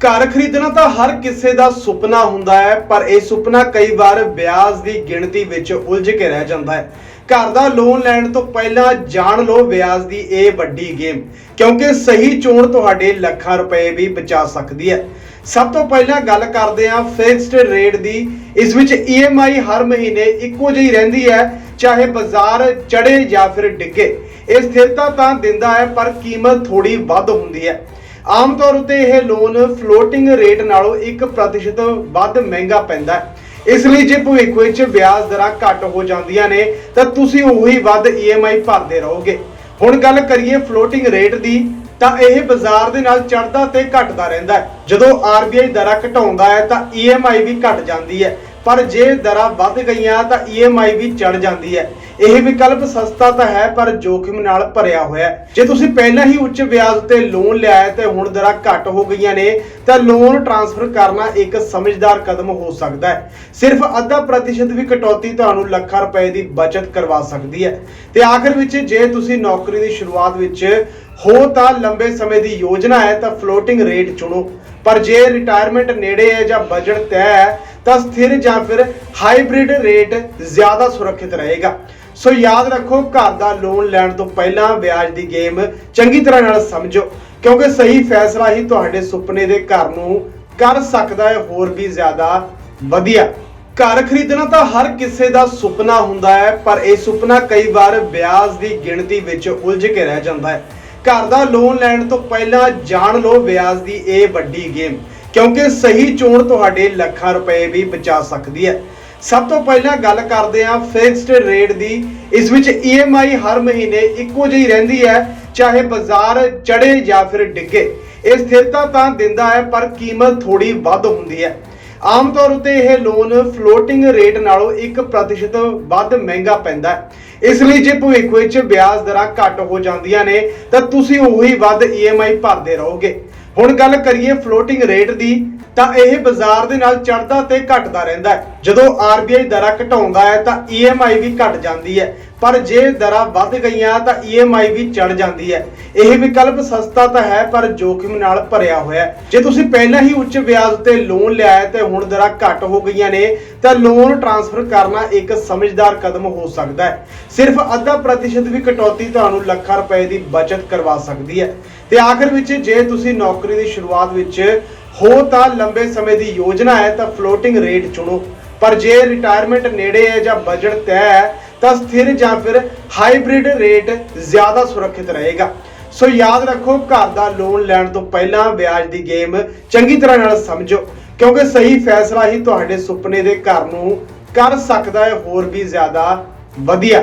ਘਰ ਖਰੀਦਣਾ ਤਾਂ ਹਰ ਕਿਸੇ ਦਾ ਸੁਪਨਾ ਹੁੰਦਾ ਹੈ, ਪਰ ਇਹ ਸੁਪਨਾ ਕਈ ਵਾਰ ਵਿਆਜ ਦੀ ਗਿਣਤੀ ਵਿੱਚ ਉਲਝ ਕੇ ਰਹਿ ਜਾਂਦਾ ਹੈ। ਘਰ ਦਾ ਲੋਨ ਲੈਣ ਤੋਂ ਪਹਿਲਾਂ ਜਾਣ ਲਓ ਵਿਆਜ ਦੀ ਇਹ ਵੱਡੀ ਗੇਮ ਕਿਉਂਕਿ ਸਹੀ ਚੋਣ ਤੁਹਾਡੇ ਲੱਖਾਂ ਰੁਪਏ ਵੀ ਬਚਾ ਸਕਦੀ ਹੈ। ਸਭ ਤੋਂ ਪਹਿਲਾਂ ਗੱਲ ਕਰਦੇ ਹਾਂ ਫਿਕਸਡ ਰੇਟ ਦੀ, ਇਸ ਵਿੱਚ EMI ਹਰ ਮਹੀਨੇ ਇੱਕੋ ਜਿਹੀ ਰਹਿੰਦੀ ਹੈ, ਚਾਹੇ ਬਾਜ਼ਾਰ ਚੜੇ ਜਾਂ ਫਿਰ ਡਿੱਗੇ। ਇਹ ਸਥਿਰਤਾ ਤਾਂ ਦਿੰਦਾ ਹੈ, ਪਰ ਕੀਮਤ ਥੋੜੀ ਵੱਧ ਹੁੰਦੀ ਹੈ। ਆਮ ਤੌਰ ਉਤੇ ਇਹ ਲੋਨ ਫਲੋਟਿੰਗ ਰੇਟ ਨਾਲੋਂ 1% ਵੱਧ ਮਹਿੰਗਾ ਪੈਂਦਾ ਹੈ। ਇਸ ਲਈ ਜੇ ਭਵਿੱਖ ਵਿੱਚ ਵਿਆਜ ਦਰਾਂ ਘੱਟ ਹੋ ਜਾਂਦੀਆਂ ਨੇ, ਤਾਂ ਤੁਸੀਂ ਉਹੀ ਵੱਧ EMI ਭਰਦੇ ਰਹੋਗੇ। ਹੁਣ ਗੱਲ ਕਰੀਏ ਫਲੋਟਿੰਗ ਰੇਟ ਦੀ, ਤਾਂ ਇਹ ਬਾਜ਼ਾਰ ਦੇ ਨਾਲ ਚੜਦਾ ਤੇ ਘਟਦਾ ਰਹਿੰਦਾ ਹੈ। ਜਦੋਂ RBI ਦਰਾਂ ਘਟਾਉਂਦਾ ਹੈ, ਤਾਂ EMI ਵੀ ਘਟ ਜਾਂਦੀ ਹੈ। ਪਰ ਜੇ ਦਰਾਂ ਵੱਧ ਗਈਆਂ ਤਾਂ EMI ਵੀ ਚੜ ਜਾਂਦੀ ਹੈ। ਇਹ ਵਿਕਲਪ ਸਸਤਾ ਤਾਂ ਹੈ, ਪਰ ਜੋਖਿਮ ਨਾਲ ਭਰਿਆ ਹੋਇਆ ਹੈ। ਜੇ ਤੁਸੀਂ ਪਹਿਲਾਂ ਹੀ ਉੱਚ ਵਿਆਜ ਤੇ ਲੋਨ ਲਿਆ ਹੈ ਤੇ ਹੁਣ ਦਰਾਂ ਘੱਟ ਹੋ ਗਈਆਂ ਨੇ, ਤਾਂ ਲੋਨ ਟ੍ਰਾਂਸਫਰ ਕਰਨਾ ਇੱਕ ਸਮਝਦਾਰ ਕਦਮ ਹੋ ਸਕਦਾ ਹੈ। ਸਿਰਫ ਅੱਧਾ ਪ੍ਰਤੀਸ਼ਤ ਵੀ ਕਟੌਤੀ ਤੁਹਾਨੂੰ ਲੱਖਾਂ ਰੁਪਏ ਦੀ ਬਚਤ ਕਰਵਾ ਸਕਦੀ ਹੈ। ਤੇ ਆਖਰ ਵਿੱਚ ਜੇ ਤੁਸੀਂ ਨੌਕਰੀ ਦੀ ਸ਼ੁਰੂਆਤ ਵਿੱਚ ਹੋ ਤਾਂ ਲੰਬੇ ਸਮੇਂ ਦੀ ਯੋਜਨਾ ਹੈ ਤਾਂ ਫਲੋਟਿੰਗ ਰੇਟ ਚੁਣੋ। ਪਰ ਜੇ ਰਿਟਾਇਰਮੈਂਟ ਨੇੜੇ ਹੈ ਜਾਂ ਬਜਟ ਤੈਅ ਹੈ ਤਾਂ ਸਥਿਰ ਜਾਂ ਫਿਰ ਹਾਈਬ੍ਰਿਡ ਰੇਟ ਜ਼ਿਆਦਾ ਸੁਰੱਖਿਅਤ ਰਹੇਗਾ। ਸੋ ਯਾਦ ਰੱਖੋ, ਘਰ ਦਾ ਲੋਨ ਲੈਣ ਤੋਂ ਪਹਿਲਾਂ ਵਿਆਜ ਦੀ ਗੇਮ ਚੰਗੀ ਤਰ੍ਹਾਂ ਨਾਲ ਸਮਝੋ, ਕਿਉਂਕਿ ਸਹੀ ਫੈਸਲਾ ਹੀ ਤੁਹਾਡੇ ਸੁਪਨੇ ਦੇ ਘਰ ਨੂੰ ਕਰ ਸਕਦਾ ਹੈ, ਹੋਰ ਵੀ ਜ਼ਿਆਦਾ ਵਧੀਆ। ਘਰ ਖਰੀਦਣਾ ਤਾਂ ਹਰ ਕਿਸੇ ਦਾ ਸੁਪਨਾ ਹੁੰਦਾ ਹੈ, ਪਰ ਇਹ ਸੁਪਨਾ ਕਈ ਵਾਰ ਵਿਆਜ ਦੀ ਗਿਣਤੀ ਵਿੱਚ ਉਲਝ ਕੇ ਰਹਿ ਜਾਂਦਾ ਹੈ। ਘਰ ਦਾ ਲੋਨ ਲੈਣ ਤੋਂ ਪਹਿਲਾਂ ਜਾਣ ਲਓ, ਵਿਆਜ ਦੀ ਇਹ ਵੱਡੀ ਗੇਮ ਕਿਉਂਕਿ ਸਹੀ ਚੋਣ ਤੁਹਾਡੇ ਲੱਖਾਂ ਰੁਪਏ ਵੀ ਬਚਾ ਸਕਦੀ ਹੈ। ਸਭ ਤੋਂ ਪਹਿਲਾਂ ਗੱਲ ਕਰਦੇ ਹਾਂ ਫਿਕਸਡ ਰੇਟ ਦੀ। ਇਸ ਵਿੱਚ EMI ਹਰ ਮਹੀਨੇ ਇੱਕੋ ਜਿਹੀ ਰਹਿੰਦੀ ਹੈ, ਚਾਹੇ ਬਾਜ਼ਾਰ ਚੜੇ ਜਾਂ ਫਿਰ ਡਿੱਗੇ। ਇਹ ਸਥਿਰਤਾ ਤਾਂ ਦਿੰਦਾ ਹੈ, ਪਰ ਕੀਮਤ ਥੋੜੀ ਵੱਧ ਹੁੰਦੀ ਹੈ। ਆਮ ਤੌਰ ਉਤੇ ਇਹ ਲੋਨ ਫਲੋਟਿੰਗ ਰੇਟ ਨਾਲੋਂ 1% ਵੱਧ ਮਹਿੰਗਾ ਪੈਂਦਾ ਹੈ। ਇਸ ਲਈ ਜੇ ਭਵਿੱਖ ਵਿੱਚ ਵਿਆਜ ਦਰਾਂ ਘੱਟ ਹੋ ਜਾਂਦੀਆਂ ਨੇ, ਤਾਂ ਤੁਸੀਂ ਉਹੀ ਵੱਧ EMI ਭਰਦੇ ਰਹੋਗੇ। ਹੁਣ ਗੱਲ ਕਰੀਏ ਫਲੋਟਿੰਗ ਰੇਟ ਦੀ, ਤਾਂ ਇਹ ਬਾਜ਼ਾਰ ਦੇ ਨਾਲ ਚੜਦਾ ਤੇ ਘਟਦਾ ਰਹਿੰਦਾ ਹੈ। ਜਦੋਂ RBI ਦਰਾਂ ਘਟਾਉਂਦਾ ਹੈ ਤਾਂ EMI ਵੀ ਘਟ ਜਾਂਦੀ ਹੈ। ਪਰ ਜੇ ਦਰਾਂ ਵੱਧ ਗਈਆਂ ਤਾਂ EMI ਵੀ ਚੜ ਜਾਂਦੀ ਹੈ। ਇਹ ਵਿਕਲਪ ਸਸਤਾ ਤਾਂ ਹੈ, ਪਰ ਜੋਖਿਮ ਨਾਲ ਭਰਿਆ ਹੋਇਆ ਹੈ। ਜੇ ਤੁਸੀਂ ਪਹਿਲਾਂ ਹੀ ਉੱਚ ਵਿਆਜ ਉੱਤੇ ਲੋਨ ਲਿਆ ਹੈ ਤੇ ਹੁਣ ਦਰਾਂ ਘੱਟ ਹੋ ਗਈਆਂ ਨੇ, ਤਾਂ ਲੋਨ ਟ੍ਰਾਂਸਫਰ ਕਰਨਾ ਇੱਕ ਸਮਝਦਾਰ ਕਦਮ ਹੋ ਸਕਦਾ ਹੈ। ਸਿਰਫ ਅੱਧਾ ਪ੍ਰਤੀਸ਼ਤ ਵੀ ਕਟੌਤੀ ਤੁਹਾਨੂੰ ਲੱਖਾਂ ਰੁਪਏ ਦੀ ਬਚਤ ਕਰਵਾ ਸਕਦੀ ਹੈ। ਤੇ ਆਖਰ ਵਿੱਚ ਜੇ ਤੁਸੀਂ ਨੌਕਰੀ ਦੀ ਸ਼ੁਰੂਆਤ ਵਿੱਚ ਹੋ ਤਾਂ ਲੰਬੇ ਸਮੇਂ ਦੀ ਯੋਜਨਾ ਹੈ, ਤਾਂ ਫਲੋਟਿੰਗ ਰੇਟ ਚੁਣੋ। ਪਰ ਜੇ ਰਿਟਾਇਰਮੈਂਟ ਨੇੜੇ ਹੈ ਜਾਂ ਬਜਟ ਤੈਅ ਹੈ, ਤਾਂ ਸਥਿਰ ਜਾਂ ਫਿਰ ਹਾਈਬ੍ਰਿਡ ਰੇਟ ਜ਼ਿਆਦਾ ਸੁਰੱਖਿਅਤ ਰਹੇਗਾ। ਸੋ ਯਾਦ ਰੱਖੋ, ਘਰ ਦਾ ਲੋਨ ਲੈਣ ਤੋਂ ਪਹਿਲਾਂ ਵਿਆਜ ਦੀ ਗੇਮ ਚੰਗੀ ਤਰ੍ਹਾਂ ਨਾਲ ਸਮਝੋ, ਕਿਉਂਕਿ ਸਹੀ ਫੈਸਲਾ ਹੀ ਤੁਹਾਡੇ ਸੁਪਨੇ ਦੇ ਘਰ ਨੂੰ ਕਰ ਸਕਦਾ ਹੈ, ਹੋਰ ਵੀ ਜ਼ਿਆਦਾ ਵਧੀਆ।